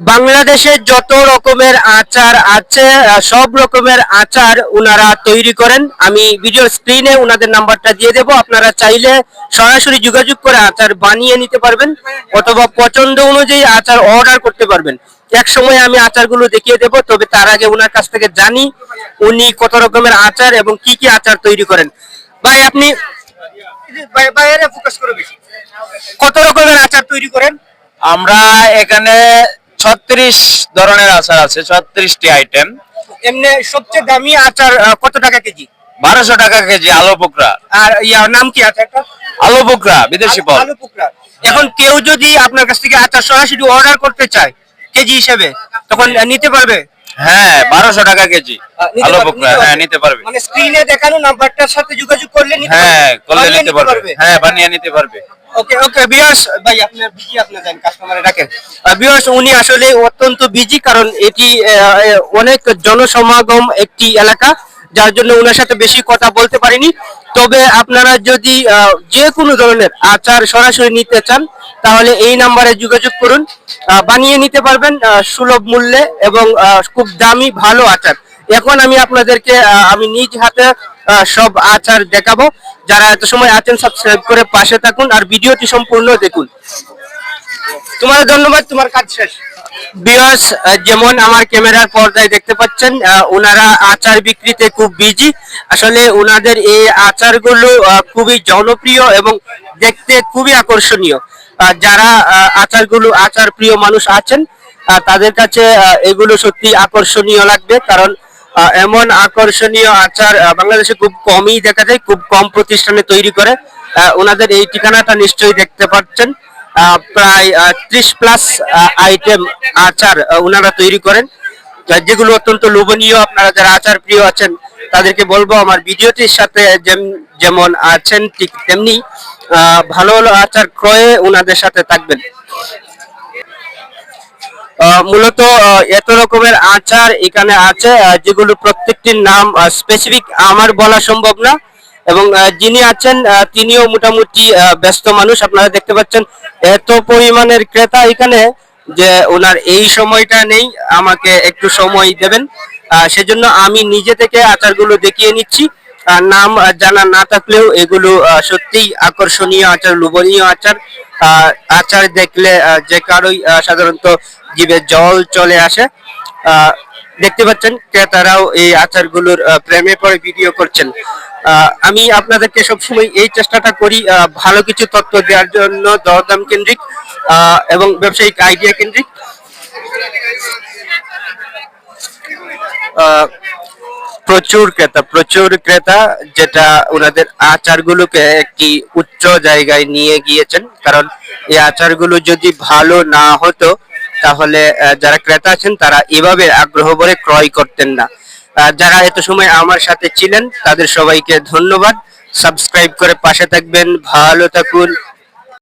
বাংলাদেশে যত রকমের আচার আছে সব রকমের আচার উনারা তৈরি করেন। আমি ভিডিও স্ক্রিনে উনাদের নাম্বারটা দিয়ে দেব। আপনারা চাইলে সরাসরি যোগাযোগ করে আচার বানিয়ে নিতে পারবেন অথবা পছন্দ অনুযায়ী আচার অর্ডার করতে পারবেন। এক সময় আমি আচারগুলো দেখিয়ে দেব তবে তার আগে ওনার কাছ থেকে জানি উনি কত রকমের আচার এবং কি কি আচার তৈরি করেন। ভাই আপনি ভাই- বাইরে ফোকাস করে বেশি। কত রকমের আচার তৈরি করেন? আমরা এখানে ছত্রিশ ধরনের আচার আছে ছত্রিশটি আইটেম এমনি সবচেয়ে দামি আচার কত টাকা কেজি? বারোশো টাকা কেজি আলু পোকরা। আর ইয়ার নাম কি আচারটা? আলু পোকরা বিদেশি ফল। আলু পোকরা। এখন কেউ যদি আপনার কাছ থেকে আচার সরাসরি অর্ডার করতে চায় কেজি হিসেবে তখন নিতে পারবে? হ্যাঁ বারোশো টাকা কেজি আলু পোকরা। হ্যাঁ নিতে পারবে। মানে স্ক্রিনে দেখানো নাম্বারটার সাথে যোগাযোগ করলে নিতে হ্যাঁ। করলে নিতে পারবে। হ্যাঁ বানিয়ে নিতে পারবে। ওকে ওকে বিয়াস ভাই, আপনার বিজি, আপনার যান কাস্টমারে রাখেন বিয়াস উনি আসলে অত্যন্ত বিজি কারণ এটি অনেক জনসমাগম একটি এলাকা, যার জন্য ওনার সাথে বেশি কথা বলতে পারিনি। তবে আপনারা যদি যে কোনো ধরনের আচার সরাসরি নিতে চান, তাহলে এই নাম্বারে যোগাযোগ করুন। বানিয়ে নিতে পারবেন সুলভ মূল্যে এবং খুব দামি, ভালো আচার। এখন আমি আপনাদেরকে আমি নিজ হাতে সব আচার দেখাবো। যারা এত সময় আছেন সাবস্ক্রাইব করে পাশে থাকুন আর ভিডিওটি সম্পূর্ণ দেখুন। তোমার ধন্যবাদ, তোমার কাজ শেষ। বিয়স যেমন আমার ক্যামেরার পর্দায় দেখতে পাচ্ছেন ওনারা আচার বিক্রিতে খুব বিজি আসলে ওনাদের এই আচারগুলো খুবই জনপ্রিয় এবং দেখতে খুবই আকর্ষণীয়। যারা আচারগুলো আচার প্রিয় মানুষ আছেন তাদের কাছে এগুলো সত্যি আকর্ষণীয় লাগবে, কারণ এমন আকর্ষণীয় আচার বাংলাদেশে খুব কমই দেখা যায়, খুব কম প্রতিষ্ঠানে তৈরি করে। ওনাদের এই ঠিকানাটা নিশ্চয়ই দেখতে পাচ্ছেন। প্রায় ত্রিশ প্লাস আইটেম আচার ওনারা তৈরি করেন। যেগুলো অত্যন্ত লোভনীয়। আপনারা যারা আচার প্রিয় আছেন, তাদেরকে বলব, আমার ভিডিওটির সাথে যেমন আছেন, ঠিক তেমনি ভালো ভালো আচার ক্রয়ে ওনাদের সাথে থাকবেন। মূলত এত রকমের আচার এখানে আছে যেগুলো প্রত্যেকটির নাম স্পেসিফিক আমার বলা সম্ভব না। এবং যিনি আছেন তিনিও মোটামুটি ব্যস্ত মানুষ, আপনারা দেখতে পাচ্ছেন এত পরিমাণের ক্রেতা এখানে যে ওনার এই সময়টা নেই, আমাকে একটু সময় দেবেন। সেজন্য আমি নিজে থেকে আচারগুলো দেখিয়ে নিচ্ছি। নাম জানা না থাকলেও এগুলো সত্যিই আকর্ষণীয় আচার, লোভনীয় আচার। আচার দেখলে যে কারোই সাধারণত জিভে জল চলে আসে। দেখতে পাচ্ছেন ক্রেতারাও এই আচারগুলোর প্রেমে পড়ে ভিডিও করছেন। আমি আপনাদেরকে সবসময় এই চেষ্টাটা করি ভালো কিছু তথ্য দেওয়ার জন্য দরদাম কেন্দ্রিক এবং ব্যবসায়িক আইডিয়া কেন্দ্রিক। প্রচুর ক্রেতা প্রচুর ক্রেতা যেটা ওনাদের আচারগুলোকে একটি উচ্চ জায়গায় নিয়ে গিয়েছেন। কারণ এই আচারগুলো যদি ভালো না হতো তাহলে যারা ক্রেতা আছেন, তারা এভাবে আগ্রহ ভরে ক্রয় করতেন না। যারা এত সময় আমার সাথে ছিলেন, তাদের সবাইকে ধন্যবাদ। সাবস্ক্রাইব করে পাশে থাকবেন। ভালো থাকুন।